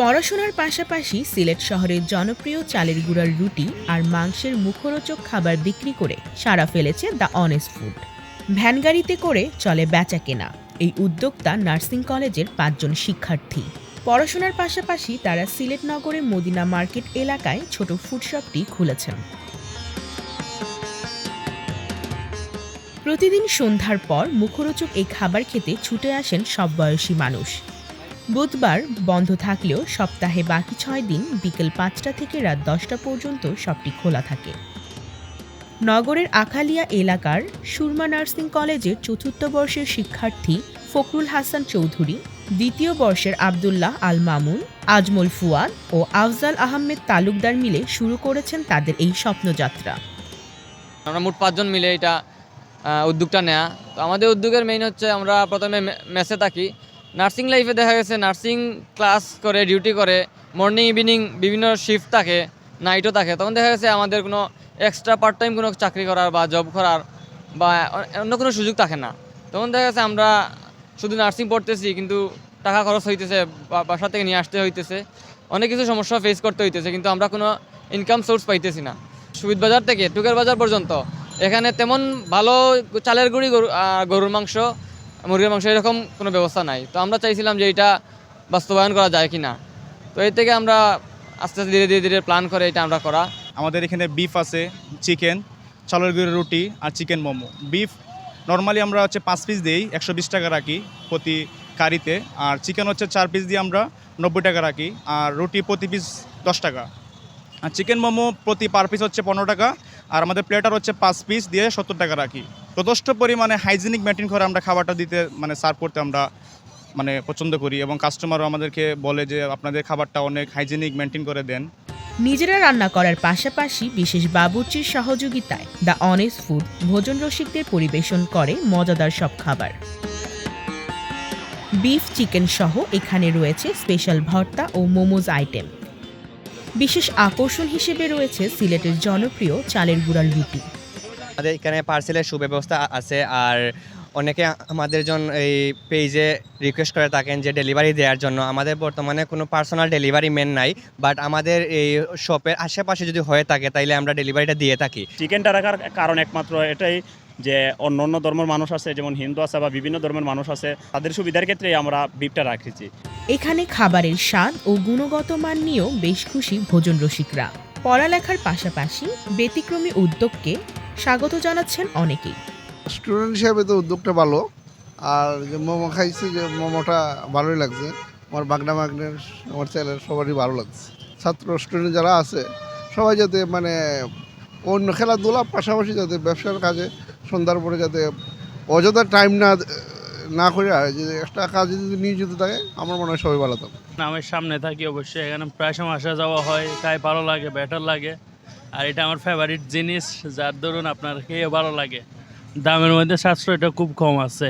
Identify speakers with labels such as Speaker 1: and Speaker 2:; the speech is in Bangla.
Speaker 1: পড়াশোনার পাশাপাশি সিলেট শহরের জনপ্রিয় চালের গুঁড়ার রুটি আর মাংসের মুখরোচক খাবার বিক্রি করে সারা ফেলেছে দ্য অনেস্ট ফুড। ভ্যানগাড়িতে করে চলে বেচা কেনা, এই উদ্যোক্তা নার্সিং কলেজের পাঁচজন শিক্ষার্থী। পড়াশোনার পাশাপাশি তারা সিলেট নগরে মদিনা মার্কেট এলাকায় ছোট ফুডশপটি খুলেছেন। প্রতিদিন সন্ধ্যার পর মুখরোচক এই খাবার খেতে ছুটে আসেন সব বয়সী মানুষ। বুধবার বন্ধ থাকলেও সপ্তাহে বাকি ছয় দিন বিকেল পাঁচটা থেকে রাত দশটা পর্যন্ত সবটি খোলা থাকে। নগরের আখালিয়া এলাকার সুরমা নার্সিং কলেজের চতুর্থ বর্ষের শিক্ষার্থী ফখরুল হাসান চৌধুরী, দ্বিতীয় বর্ষের আবদুল্লাহ আল মামুন আজমল ফুয়াদ ও আফজাল আহমেদ তালুকদার মিলে শুরু করেছেন তাদের এই স্বপ্নযাত্রা।
Speaker 2: আমরা মোট পাঁচজন মিলে এটা উদ্যোগটা নেয়া। তো আমাদের উদ্যোগের মেইন হচ্ছে আমরা প্রথমে মেসে থাকি। নার্সিং লাইফে দেখা গেছে, নার্সিং ক্লাস করে, ডিউটি করে মর্নিং ইভিনিং বিভিন্ন শিফট থাকে নাইটও থাকে। তখন দেখা গেছে আমাদের কোনো এক্সট্রা পার্ট টাইম কোনো চাকরি করার বা জব করার বা অন্য কোনো সুযোগ থাকে না। তখন দেখা গেছে আমরা শুধু নার্সিং পড়তেছি, কিন্তু টাকা খরচ হইতেছে বাসা থেকে নিয়ে আসতে হইতেছে। অনেক কিছু সমস্যা ফেস করতে হইতেছে, কিন্তু আমরা কোনো ইনকাম সোর্স পাইতেছি না। সুবিধ বাজার থেকে, টুকের বাজার পর্যন্ত, এখানে তেমন ভালো চালের গুঁড়ি গরুর মাংস মুরগির মাংস এরকম কোনো ব্যবস্থা নাই। তো আমরা চাইছিলাম যে এটা বাস্তবায়ন করা যায় কি না তো এর থেকে আমরা আস্তে আস্তে ধীরে ধীরে ধীরে প্ল্যান করে এটা আমরা করা।
Speaker 3: আমাদের এখানে বিফ আছে চিকেন চালের গুঁড়ো, রুটি আর চিকেন মোমো। বিফ নর্মালি আমরা হচ্ছে পাঁচ পিস দিই, একশো বিশ টাকা রাখি প্রতি কারিতে। আর চিকেন হচ্ছে চার পিস দিয়ে আমরা নব্বই টাকা রাখি। আর রুটি প্রতি পিস দশ টাকা। আর চিকেন মোমো প্রতি পার পিস হচ্ছে পনেরো টাকা। আর আমাদের প্লেটার হচ্ছে পাঁচ পিস দিয়ে সত্তর টাকা রাখি। যথেষ্ট পরিমাণে হাইজিনিক মেনটেন করে আমরা খাবারটা দিতে মানে সার্ভ করতে আমরা মানে পছন্দ করি এবং কাস্টমারও আমাদেরকে বলে যে আপনাদের খাবারটা অনেক হাইজিনিক মেনটেন করে দেন।
Speaker 1: নিজেরা রান্না করার পাশাপাশি বিশেষ বাবুর্চির সহযোগিতায় দ্য অনেস্ট ফুড ভোজন রসিকদের পরিবেশন করে মজাদার সব খাবার। বিফ চিকেন সহ এখানে রয়েছে স্পেশাল ভর্তা ও মোমোজ আইটেম বিশেষ আকর্ষণ হিসেবে রয়েছে সিলেটের জনপ্রিয় চালের গুঁড়ার রুটি।
Speaker 4: আমাদের এখানে পার্সেলের সুব্যবস্থা আছে আর অনেকে আমাদের জন্য এই পেজে রিকোয়েস্ট করে থাকেন যে ডেলিভারি দেওয়ার জন্য। আমাদের বর্তমানে কোনো পার্সোনাল ডেলিভারি মেন নাই বাট আমাদের এই শপের আশেপাশে যদি হয়ে থাকে তাইলে আমরা ডেলিভারিটা দিয়ে থাকি।
Speaker 5: চিকেনটা রাখার কারণ একমাত্র এটাই যে অন্য অন্য ধর্মের মানুষ আছে যেমন হিন্দু আছে বা বিভিন্ন ধর্মের মানুষ আছে তাদের সুবিধার ক্ষেত্রে আমরা বিপটা রাখেছি।
Speaker 1: এখানে খাবারের স্বাদ ও গুণগত মান নিয়েও বেশ খুশি ভোজন রসিকরা। পড়ালেখার পাশাপাশি ব্যতিক্রমী উদ্যোগকে স্বাগত জানাচ্ছেন অনেকেই।
Speaker 6: স্টুডেন্ট হিসাবে তো উদ্যোগটা ভালো। আর যে মোমো খাইছি, যে মোমোটা ভালোই লাগছে। আমার বাগনা মাগনের আমার ছেলের সবারই ভালো লাগছে। ছাত্র স্টুডেন্ট যারা আছে, সবাই যাতে মানে অন্য খেলাধুলা পাশাপাশি যাতে ব্যবসার কাজে, সন্ধ্যার পরে যাতে অযথা টাইম না না করে একটা কাজ যদি নিয়োজিত থাকে, আমার মনে হয় সবাই ভালো থাকবে।
Speaker 7: আমার সামনে থাকি অবশ্যই, এখানে প্রায় সময় আসা যাওয়া হয় তাই ভালো লাগে বেটার লাগে। আর এটা আমার ফেভারিট জিনিস, যার ধরুন আপনার খেয়ে ভালো লাগে। দামের মধ্যে সাশ্রয়টা খুব কম আছে।